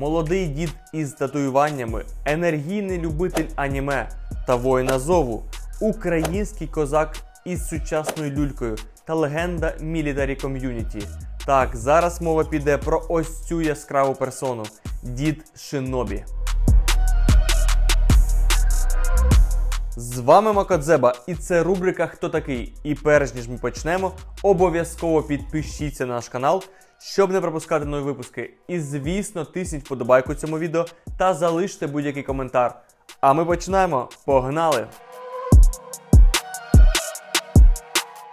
молодий дід із татуюваннями, енергійний любитель аніме та воїна зову, український козак із сучасною люлькою та легенда мілітарі ком'юніті. Так, зараз мова піде про ось цю яскраву персону дід Шинобі. З вами Макодзеба, і це рубрика Хто такий? І перш ніж ми почнемо, обов'язково підпишіться на наш канал, щоб не пропускати нові випуски. І звісно, тисніть вподобайку цьому відео та залиште будь-який коментар. А ми починаємо. Погнали!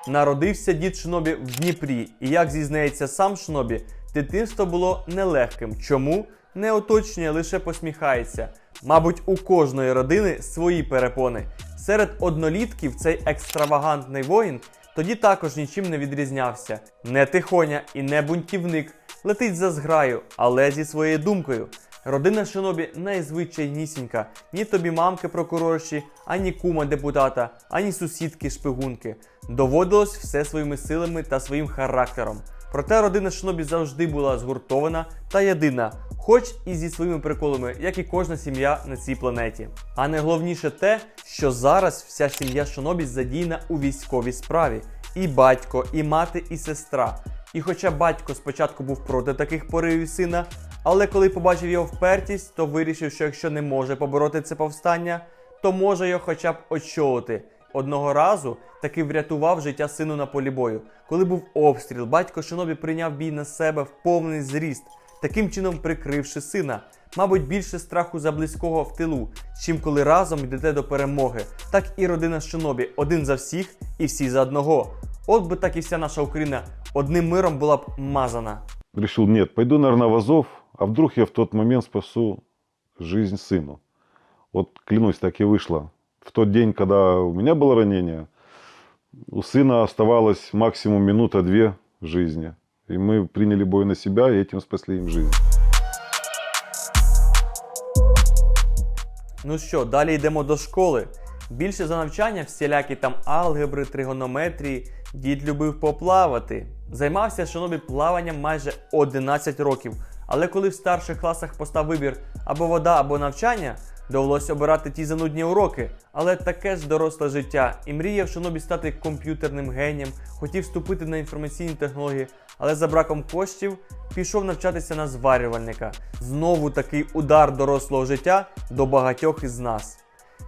Народився дід Шинобі в Дніпрі, і як зізнається сам Шинобі, дитинство було нелегким. Чому? Не уточнює, лише посміхається. Мабуть, у кожної родини свої перепони. Серед однолітків цей екстравагантний воїн тоді також нічим не відрізнявся. Не тихоня і не бунтівник, летить за зграю, але зі своєю думкою. Родина Шинобі найзвичайнісінька. Ні тобі мамки прокурорші, ані кума депутата, ані сусідки шпигунки. Доводилось все своїми силами та своїм характером. Проте родина Шинобі завжди була згуртована та єдина, хоч і зі своїми приколами, як і кожна сім'я на цій планеті. А найголовніше те, що зараз вся сім'я Шинобі задіяна у військовій справі. І батько, і мати, і сестра. І хоча батько спочатку був проти таких поривів сина, але коли побачив його впертість, то вирішив, що якщо не може побороти це повстання, то може його хоча б очолити. Одного разу таки врятував життя сину на полі бою. Коли був обстріл, батько Шинобі прийняв бій на себе в повний зріст, таким чином прикривши сина. Мабуть, більше страху за близького в тилу, чим коли разом йдете до перемоги. Так і родина Шинобі один за всіх і всі за одного. От би так і вся наша Україна одним миром була б мазана. решил, нет, пойду, наверное, в Азов, а вдруг я в тот момент спасу жизнь сыну. Вот клянусь, так и вышло. В тот день, когда у меня было ранение, у сына оставалось максимум минута-две жизни. И мы приняли бой на себя и этим спасли им жизнь. Ну що, далі йдемо до школи. Більше за навчання всілякі там алгебри, тригонометрії, дід любив поплавати. Займався шинобі плаванням майже 11 років. Але коли в старших класах постав вибір або вода, або навчання, довелося обирати ті занудні уроки. Але таке ж доросле життя. І мріяв шинобі стати комп'ютерним генієм, хотів вступити на інформаційні технології, але за браком коштів пішов навчатися на зварювальника. Знову такий удар дорослого життя до багатьох із нас.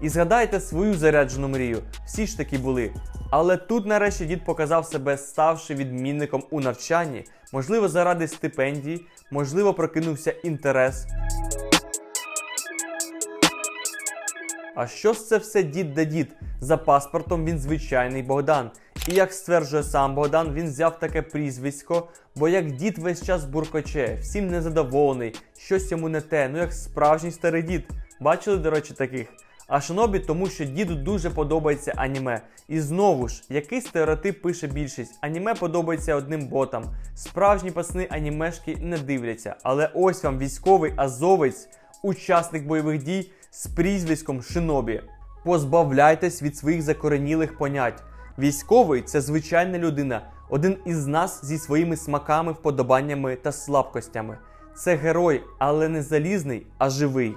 І згадайте свою заряджену мрію. Всі ж таки були. Але тут нарешті дід показав себе, ставши відмінником у навчанні, можливо, заради стипендії, можливо, прокинувся інтерес. А що ж це все дід да дід? За паспортом він звичайний Богдан. І як стверджує сам Богдан, він взяв таке прізвисько, бо як дід весь час буркоче, всім незадоволений, щось йому не те, ну як справжній старий дід. Бачили, до речі, таких? А Шинобі тому, що діду дуже подобається аніме. І знову ж, який стереотип пише більшість? Аніме подобається одним ботам. Справжні пацани анімешки не дивляться. Але ось вам військовий азовець, учасник бойових дій з прізвиськом Шинобі. Позбавляйтесь від своїх закоренілих понять. Військовий це звичайна людина, один із нас зі своїми смаками, вподобаннями та слабкостями. Це герой, але не залізний, а живий.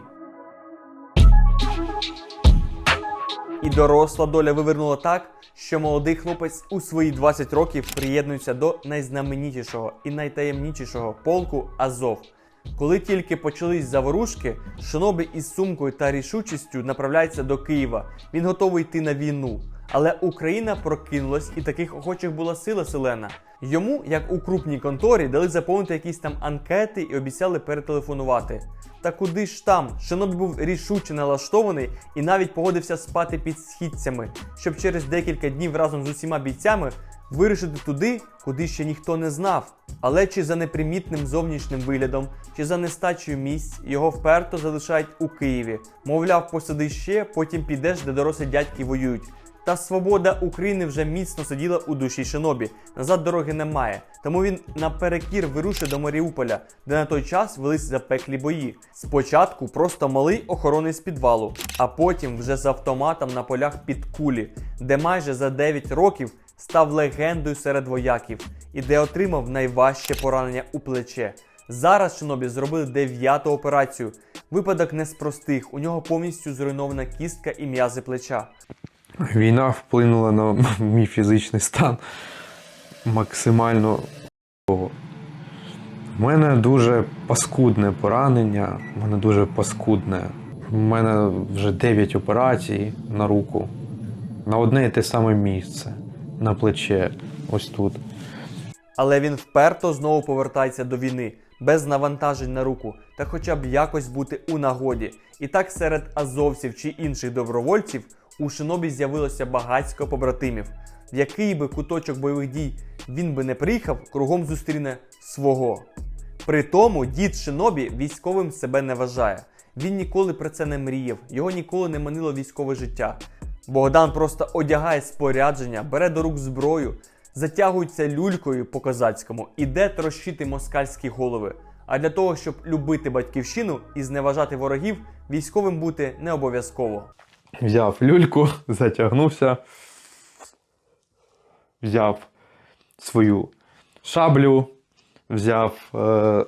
І доросла доля вивернула так, що молодий хлопець у свої 20 років приєднується до найзнаменітішого і найтаємнічішого полку Азов. Коли тільки почались заворушки, Шинобі із сумкою та рішучістю направляється до Києва. Він готовий йти на війну. Але Україна прокинулась, і таких охочих була сила селена. Йому, як у крупній конторі, дали заповнити якісь там анкети і обіцяли перетелефонувати. Та куди ж там? Шинобі був рішуче налаштований і навіть погодився спати під східцями, щоб через декілька днів разом з усіма бійцями вирушити туди, куди ще ніхто не знав. Але чи за непримітним зовнішнім виглядом, чи за нестачею місць його вперто залишають у Києві. Мовляв, посиди ще, потім підеш, де дорослі дядьки воюють. Та свобода України вже міцно сиділа у душі Шинобі. Назад дороги немає. Тому він наперекір вирушив до Маріуполя, де на той час велись запеклі бої. Спочатку просто малий охоронець підвалу, а потім вже з автоматом на полях під кулі, де майже за 9 років став легендою серед вояків і де отримав найважче поранення у плече. Зараз Шинобі зробили дев'яту операцію. Випадок не з простих. У нього повністю зруйнована кістка і м'язи плеча. Війна вплинула на мій фізичний стан максимально. У мене дуже паскудне поранення, у мене дуже паскудне. У мене вже 9 операцій на руку, на одне і те саме місце, на плече, ось тут. Але він вперто знову повертається до війни, без навантажень на руку, та хоча б якось бути у нагоді. І так серед азовців чи інших добровольців у Шинобі з'явилося багатько побратимів. В який би куточок бойових дій він би не приїхав, кругом зустріне свого. При тому дід Шинобі військовим себе не вважає. Він ніколи про це не мріяв, його ніколи не манило військове життя. Богдан просто одягає спорядження, бере до рук зброю, затягується люлькою по козацькому, іде трощити москальські голови. А для того, щоб любити батьківщину і зневажати ворогів, військовим бути не обов'язково. Взяв люльку, затягнувся, взяв свою шаблю, взяв е,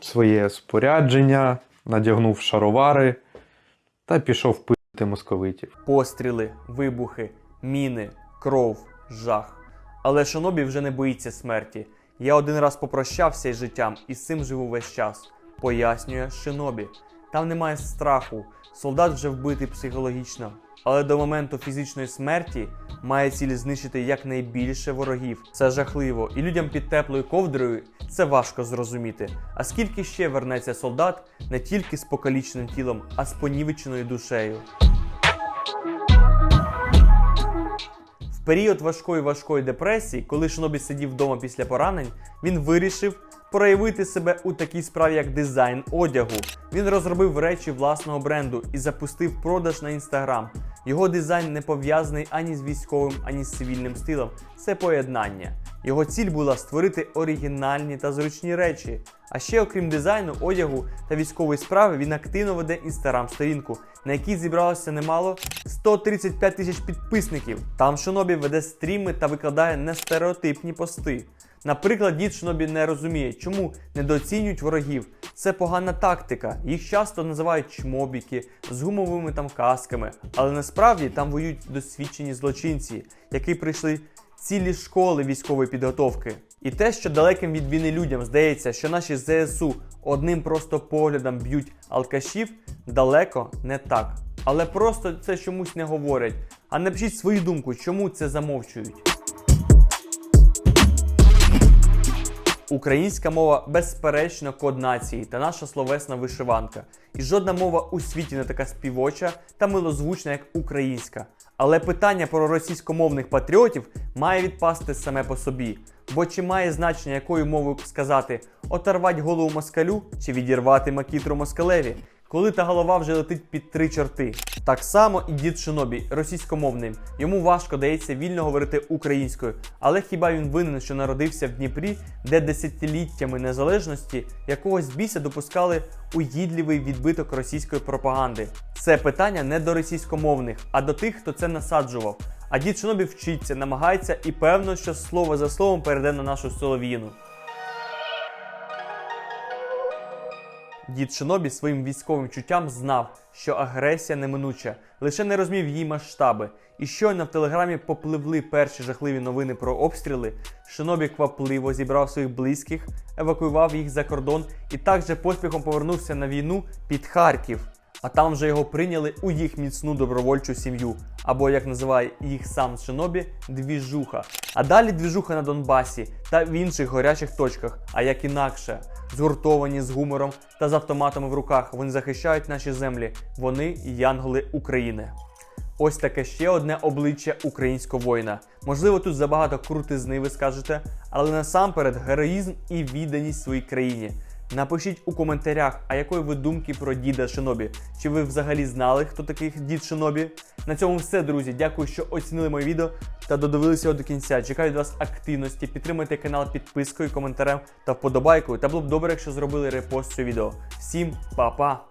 своє спорядження, надягнув шаровари та пішов пити московитів. Постріли, вибухи, міни, кров, жах. Але Шонобі вже не боїться смерті. Я один раз попрощався із життям і з цим живу весь час. Пояснює Шинобі. Там немає страху, солдат вже вбитий психологічно. Але до моменту фізичної смерті має ціль знищити якнайбільше ворогів. Це жахливо, і людям під теплою ковдрою це важко зрозуміти. А скільки ще вернеться солдат не тільки з покаліченим тілом, а з понівеченою душею. В період важкої важкої депресії, коли Шинобі сидів вдома після поранень, він вирішив проявити себе у такій справі, як дизайн одягу. Він розробив речі власного бренду і запустив продаж на інстаграм. Його дизайн не пов'язаний ані з військовим, ані з цивільним стилем. Це поєднання. Його ціль була створити оригінальні та зручні речі. А ще, окрім дизайну, одягу та військової справи, він активно веде інстаграм-сторінку, на якій зібралося немало 135 тисяч підписників. Там Шинобі веде стріми та викладає нестереотипні пости. Наприклад, дід Шинобі не розуміє, чому недооцінюють ворогів. Це погана тактика. Їх часто називають чмобіки з гумовими там касками, але насправді там воюють досвідчені злочинці, які прийшли цілі школи військової підготовки. І те, що далеким від війни людям здається, що наші ЗСУ одним просто поглядом б'ють алкашів, далеко не так. Але просто це чомусь не говорять. А напишіть свою думку, чому це замовчують. Українська мова безперечно код нації та наша словесна вишиванка. І жодна мова у світі не така співоча та милозвучна, як українська. Але питання про російськомовних патріотів має відпасти саме по собі. Бо чи має значення, якою мовою сказати оторвать голову москалю чи відірвати макітру москалеві, коли та голова вже летить під три чорти. Так само і дід Шинобі російськомовним. Йому важко дається вільно говорити українською, але хіба він винен, що народився в Дніпрі, де десятиліттями незалежності якогось біса допускали уїдливий відбиток російської пропаганди? Це питання не до російськомовних, а до тих, хто це насаджував. А дід Шинобі вчиться, намагається і певно, що слово за словом перейде на нашу солов'їну. Дід Шинобі своїм військовим чуттям знав, що агресія неминуча, лише не розумів її масштаби. І щойно в телеграмі попливли перші жахливі новини про обстріли. Шинобі квапливо зібрав своїх близьких, евакуював їх за кордон і також поспіхом повернувся на війну під Харків. А там вже його прийняли у їх міцну добровольчу сім'ю, або як називає їх сам Шинобі, двіжуха. А далі двіжуха на Донбасі та в інших горячих точках, а як інакше. Згуртовані з гумором та з автоматами в руках. Вони захищають наші землі. Вони янголи України. Ось таке ще одне обличчя українського воїна. Можливо, тут забагато крутизни, ви скажете, але насамперед героїзм і відданість своїй країні. Напишіть у коментарях, а якої ви думки про діда Шинобі? Чи ви взагалі знали, хто такий дід Шинобі? На цьому все, друзі. Дякую, що оцінили моє відео та додивилися його до кінця. Чекаю від вас активності. Підтримайте канал підпискою, коментарем та вподобайкою. Та було б добре, якщо зробили репост цього відео. Всім па-па!